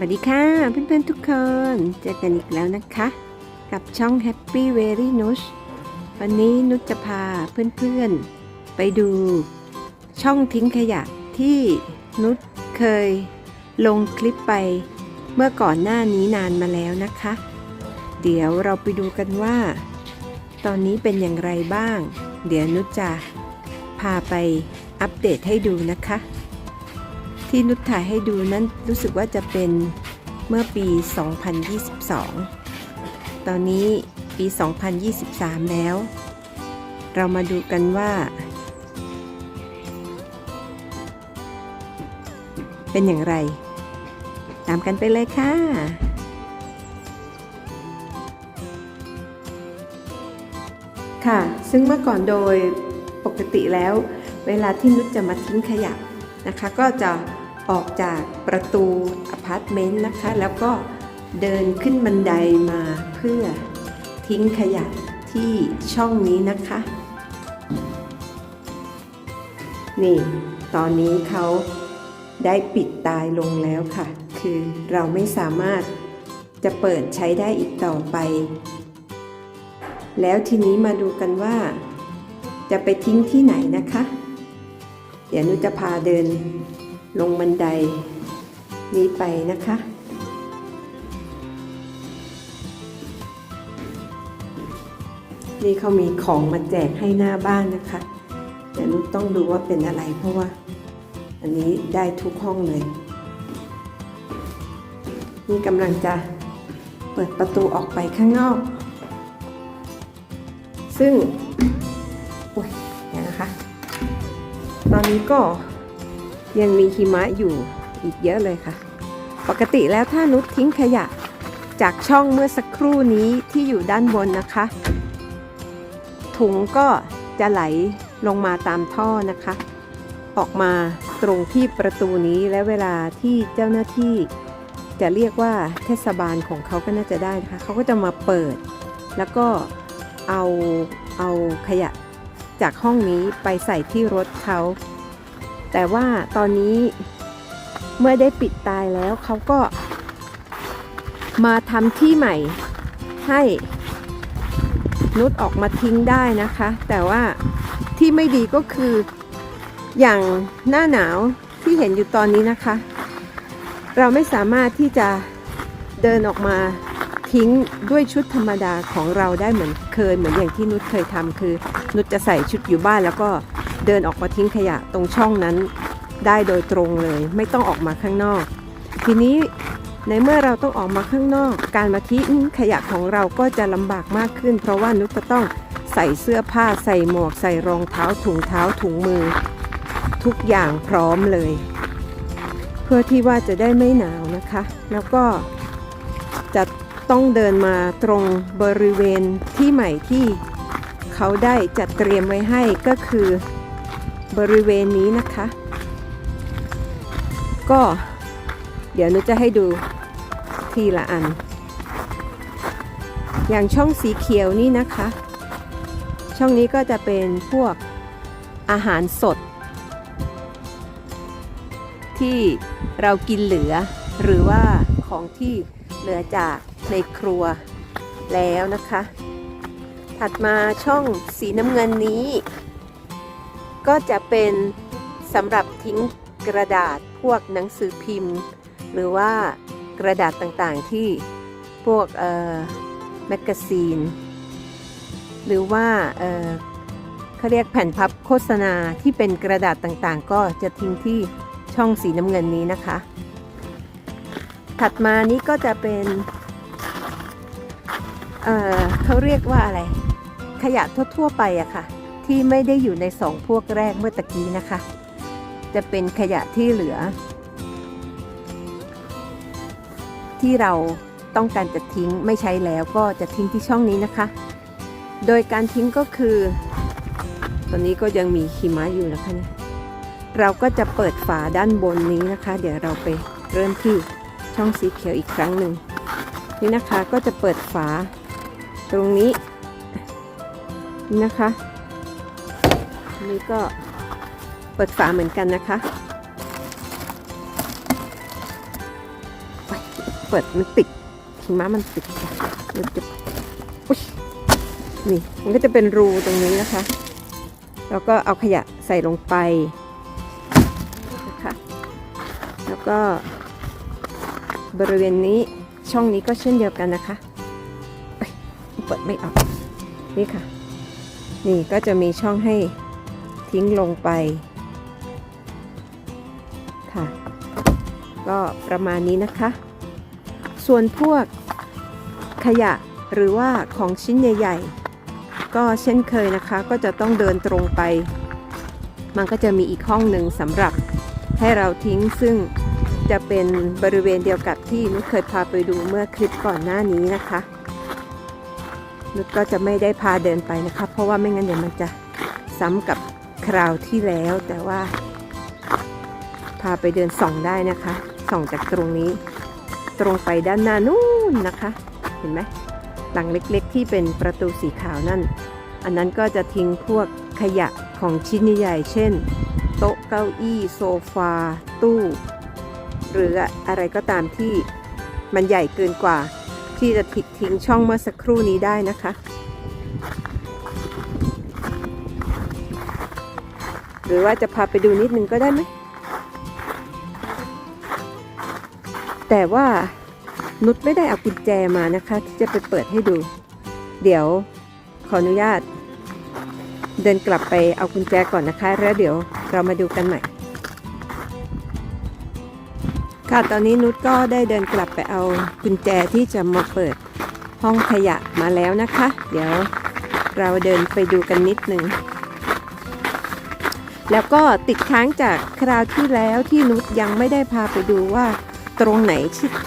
วัสดีค่ะ เพื่อนๆทุกคน เจอกันอีกแล้วนะคะ กับช่อง Happy Very n u s วันนี้นุชจะพาเพื่อนๆ ไปดูช่องทิ้งขยะที่นุชเคยลงคลิปไปเมื่อก่อนหน้านี้นานมาแล้วนะคะ เดี๋ยวเราไปดูกันว่า ตอนนี้เป็นอย่างไรบ้าง เดี๋ยวนุชจะพาไปอัปเดตให้ดูนะคะ ที่นุชถ่ายให้ดูนั้นรู้สึกว่าจะเป็นเมื่อปี 2022 ตอนนี้ปี 2023 แล้ว เรามาดูกันว่า เป็นอย่างไร ตามกันไปเลยค่ะค่ะ ซึ่งเมื่อก่อนโดยปกติแล้ว เวลาที่นุชจะมาทิ้งขยะ นะคะ ก็จะออกจากประตูอพาร์ตเมนต์นะคะ แล้วก็เดินขึ้นบันไดมาเพื่อทิ้งขยะที่ช่องนี้นะคะ นี่ ตอนนี้เขาได้ปิดตายลงแล้วค่ะ คือเราไม่สามารถจะเปิดใช้ได้อีกต่อไป แล้วทีนี้มาดูกันว่า จะไปทิ้งที่ไหนนะคะ เดี๋ยวนุจะพาเดินลงบันไดนี้ไปนะคะ นี่เขามีของมาแจกให้หน้าบ้านนะคะเดี๋ยวนุต้องดูว่าเป็นอะไรเพราะว่า อันนี้ได้ทุกห้องเลย นี่กำลังจะเปิดประตูออกไปข้างนอก ซึ่ง อนนี้ก็ยังมีหิมะอยู่อีกเยอะเลยค่ะ ปกติแล้วถ้านุชทิ้งขยะจากช่องเมื่อสักครู่นี้ที่อยู่ด้านบนนะคะ ถุงก็จะไหลลงมาตามท่อนะคะ ออกมาตรงที่ประตูนี้และเวลาที่เจ้าหน้าที่จะเรียกว่าเทศบาลของเขาก็น่าจะได้นะคะเขาก็จะมาเปิด แล้วก็เอาเอาขยะ จากห้องนี้ไปใส่ที่รถเขา แต่ว่าตอนนี้เมื่อได้ปิดตายแล้วเขาก็มาทำที่ใหม่ให้นุชออกมาทิ้งได้นะคะ แต่ว่าที่ไม่ดีก็คืออย่างหน้าหนาวที่เห็นอยู่ตอนนี้นะคะ เราไม่สามารถที่จะเดินออกมา ทิ้งด้วยชุดธรรมดาของเราได้เหมือนเคยเหมือนอย่างที่นุชเคยทำคือ นุชจะใส่ชุดอยู่บ้านแล้วก็เดินออกมาทิ้งขยะตรงช่องนั้นได้โดยตรงเลย ไม่ต้องออกมาข้างนอก ทีนี้ในเมื่อเราต้องออกมาข้างนอก การมาทิ้งขยะของเราก็จะลำบากมากขึ้น เพราะว่านุชจะต้องใส่เสื้อผ้าใส่หมวก ใส่รองเท้าถุงเท้าถุงมือ ทุกอย่างพร้อมเลย เพื่อที่ว่าจะได้ไม่หนาวนะคะ แล้วก็จะ ต้องเดินมาตรงบริเวณที่ใหม่ที่เขาได้จัดเตรียมไว้ให้ก็คือบริเวณนี้นะคะ ก็เดี๋ยวนุจะให้ดูทีละอัน อย่างช่องสีเขียวนี่นะคะ ช่องนี้ก็จะเป็นพวกอาหารสด ที่เรากินเหลือหรือว่าของที่เหลือจาก ในครัวแล้วนะคะ ถัดมาช่องสีน้ำเงินนี้ ก็จะเป็นสำหรับทิ้งกระดาษพวกหนังสือพิมพ์ หรือว่ากระดาษต่างๆที่พวกเอ่อแมกกาซีน หรือว่าเอ่อเขาเรียกแผ่นพับโฆษณาที่เป็นกระดาษต่างๆ ก็จะทิ้งที่ช่องสีน้ำเงินนี้นะคะ ถัดมานี้ก็จะเป็น เอ่อเขาเรียกว่าอะไร ขยะทั่วๆไปอะค่ะ ที่ไม่ได้อยู่ในสองพวกแรกเมื่อตะกี้นะคะ จะเป็นขยะที่เหลือ ที่เราต้องการจะทิ้งไม่ใช้แล้วก็จะทิ้งที่ช่องนี้นะคะ โดยการทิ้งก็คือ ตอนนี้ก็ยังมีหิมะอยู่นะคะเนี่ยเราก็จะเปิดฝาด้านบนนี้นะคะ เดี๋ยวเราไปเริ่มที่ช่องสีเขียวอีกครั้งหนึ่งนี่นะคะก็จะเปิดฝา ตรงนี้นะคะ นี่ก็เปิดฝาเหมือนกันนะคะ เปิดมันติดหิมะมันติดค่ะมันจะอุ๊ยนี่มันก็จะเป็นรูตรงนี้นะคะ แล้วก็เอาขยะใส่ลงไปนะคะ แล้วก็บริเวณนี้ช่องนี้ก็เช่นเดียวกันนะคะ เปิดไม่ออกนี่ค่ะ นี่ก็จะมีช่องให้ทิ้งลงไปค่ะ ก็ประมาณนี้นะคะ ส่วนพวกขยะหรือว่าของชิ้นใหญ่ ๆ ก็เช่นเคยนะคะ ก็จะต้องเดินตรงไป มันก็จะมีอีกห้องหนึ่งสำหรับให้เราทิ้งซึ่งจะเป็นบริเวณเดียวกับที่นุชเคยพาไปดูเมื่อคลิปก่อนหน้านี้นะคะ นุชก็จะไม่ได้พาเดินไปนะคะ เพราะว่าไม่งั้นเดี๋ยวมันจะซ้ำกับคราวที่แล้ว แต่ว่า พาไปเดินส่องได้นะคะ ส่องจากตรงนี้ ตรงไปด้านหน้านู่นนะคะ เห็นไหมหลังเล็กๆ ที่เป็นประตูสีขาวนั่น อันนั้นก็จะทิ้งพวกขยะของชิ้นใหญ่ๆเช่น โต๊ะเก้าอี้โซฟา ตู้ หรืออะไรก็ตามที่มันใหญ่เกินกว่า ที่จะถิดทิ้งช่องเมื่อสักครู่นี้ได้นะคะ หรือว่าจะพาไปดูนิดนึงก็ได้ไหม แต่ว่านุชไม่ได้เอากุญแจมานะคะ ที่จะไปเปิดให้ดู เดี๋ยวขออนุญาต เดินกลับไปเอากุญแจก่อนนะคะ แล้วเดี๋ยวเรามาดูกันใหม่ ค่ะตอนนี้นุชก็ได้เดินกลับไปเอากุญแจที่จะมาเปิดห้องขยะมาแล้วนะคะ เดี๋ยวเราเดินไปดูกันนิดหนึ่งแล้วก็ติดค้างจากคราวที่แล้วที่นุชยังไม่ได้พาไปดูว่า ตรงไหน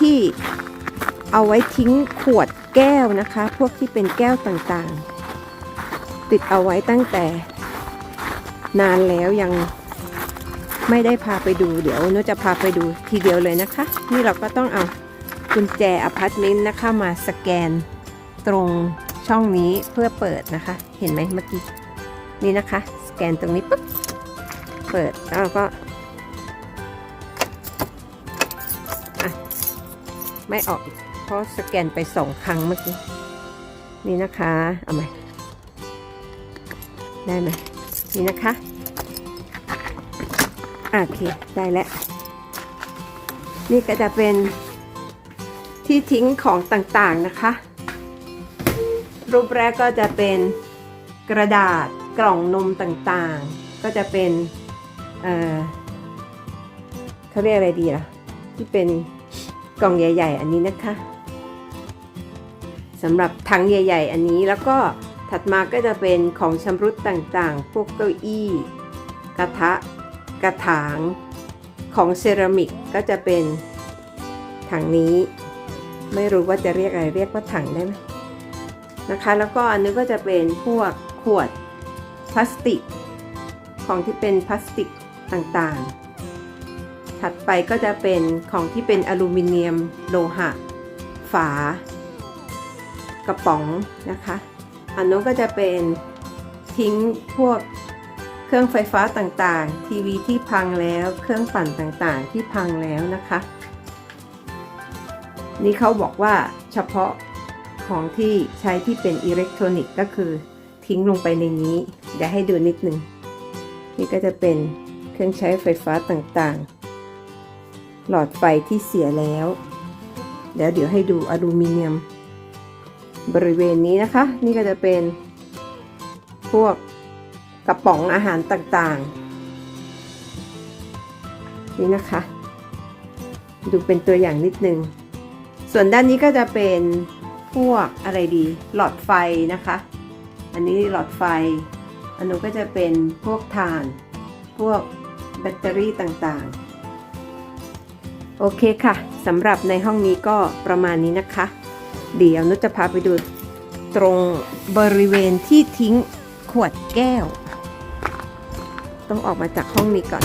ที่เอาไว้ทิ้งขวดแก้วนะคะ พวกที่เป็นแก้วต่างๆ ติดเอาไว้ตั้งแต่ นานแล้วยัง ไม่ได้พาไปดูเดี๋ยวนุจะพาไปดูทีเดียวเลยนะคะ นี่เราก็ต้องเอากุญแจอพาร์ตเมนต์นะคะมาสแกนตรงช่องนี้เพื่อเปิดนะคะ เห็นไหมเมื่อกี้นี่นะคะ สแกนตรงนี้ปุ๊บเปิดแล้วเราก็อะไม่ออกเพราะสแกนไปสองครั้งเมื่อกี้นี่นะคะเอาไหมได้ไหมนี่นะคะ โอเค ได้แล้ว นี่ก็จะเป็นที่ทิ้งของต่างๆนะคะ รูปแรกก็จะเป็นกระดาษกล่องนมต่างๆ ก็จะเป็นเออเขาเรียกอะไรดีล่ะ ที่เป็นกล่องใหญ่ ๆ อันนี้นะคะสำหรับถังใหญ่ ๆ อันนี้แล้วก็ถัดมาก็จะเป็นของชำรุดต่างๆ พวกเก้าอี้ กระทะ กระถางของเซรามิกก็จะเป็นถังนี้ ไม่รู้ว่าจะเรียกอะไรเรียกว่าถังได้ไหมนะคะ แล้วก็อันนี้ก็จะเป็นพวกขวดพลาสติก ของที่เป็นพลาสติกต่างๆ ถัดไปก็จะเป็นของที่เป็นอลูมิเนียมโลหะ ฝา กระป๋องนะคะ อันนู้นก็จะเป็นทิ้งพวก เครื่องไฟฟ้าต่างๆ ทีวีที่พังแล้ว เครื่องปั่นต่างๆ ที่พังแล้วนะคะ นี่เขาบอกว่าเฉพาะของที่ใช้ที่เป็นอิเล็กทรอนิกส์ก็คือทิ้งลงไปในนี้เดี๋ยวให้ดูนิดนึง นี่ก็จะเป็นเครื่องใช้ไฟฟ้าต่างๆ หลอดไฟที่เสียแล้ว เดี๋ยวเดี๋ยวให้ดูอลูมิเนียม บริเวณนี้นะคะ นี่ก็จะเป็นพวก กระป๋องอาหารต่างๆ นี่นะคะ ดูเป็นตัวอย่างนิดนึง ส่วนด้านนี้ก็จะเป็นพวกอะไรดี หลอดไฟนะคะ อันนี้หลอดไฟ อันนู้นก็จะเป็นพวกถ่าน พวกแบตเตอรี่ต่างๆ โอเคค่ะสำหรับในห้องนี้ก็ประมาณนี้นะคะ เดี๋ยวนุชจะพาไปดูตรงบริเวณที่ทิ้งขวดแก้ว ต้องออกมาจากห้องนี้ก่อน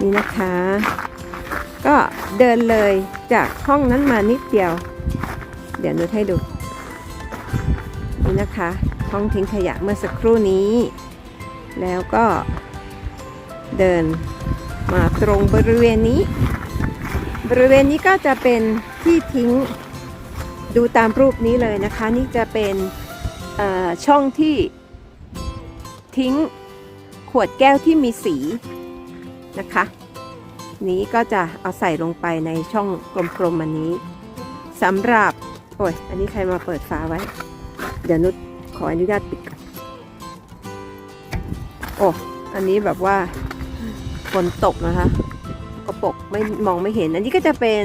นี่นะคะ ก็เดินเลยจากห้องนั้นมานิดเดียว เดี๋ยวนุชให้ดู นี่นะคะ ห้องทิ้งขยะเมื่อสักครู่นี้ แล้วก็เดินมาตรงบริเวณนี้ บริเวณนี้ก็จะเป็นที่ทิ้งดูตามรูปนี้เลยนะคะ นี่จะเป็นช่องที่ทิ้ง ขวดแก้วที่มีสีนะคะ นี้ก็จะเอาใส่ลงไปในช่องกลมๆอันนี้สำหรับ โอ้ย อันนี้ใครมาเปิดฝาไว้ เดี๋ยวนุชขออนุญาตปิดก่อนโอ้อันนี้แบบว่าฝนตกนะคะกระปกไม่มองไม่เห็น อันนี้ก็จะเป็น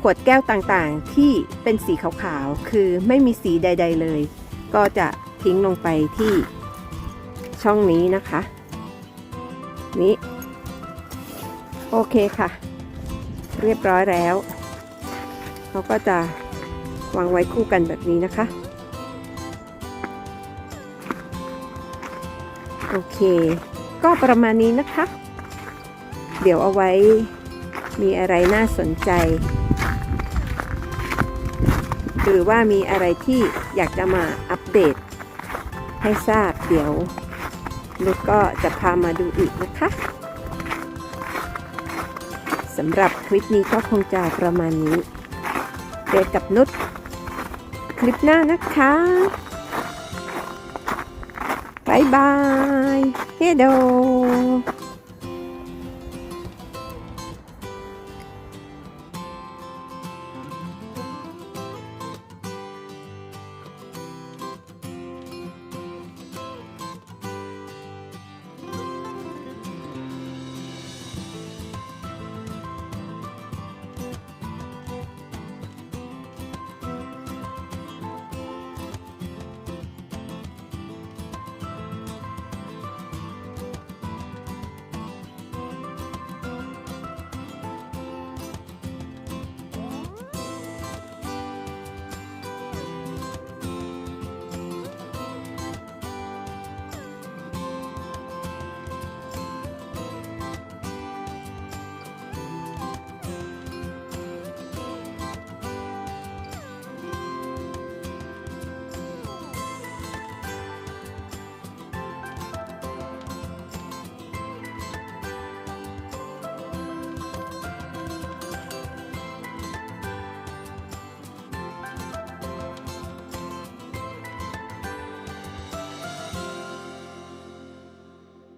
ขวดแก้วต่างๆ ที่เป็นสีขาวๆ คือไม่มีสีใด ๆเลย ก็จะทิ้งลงไปที่ ช่องนี้นะคะ นี้โอเคค่ะ เรียบร้อยแล้วเขาก็จะวางไว้คู่กันแบบนี้นะคะ โอเค ก็ประมาณนี้นะคะ เดี๋ยวเอาไว้มีอะไรน่าสนใจ หรือว่ามีอะไรที่อยากจะมาอัปเดตให้ทราบเดี๋ยว นุกก็จะพามาดูอีกนะคะสำหรับคลิปนี้ก็คงจะประมาณนี้ เจอกับนุชคลิปหน้านะคะบายบาย เฮโด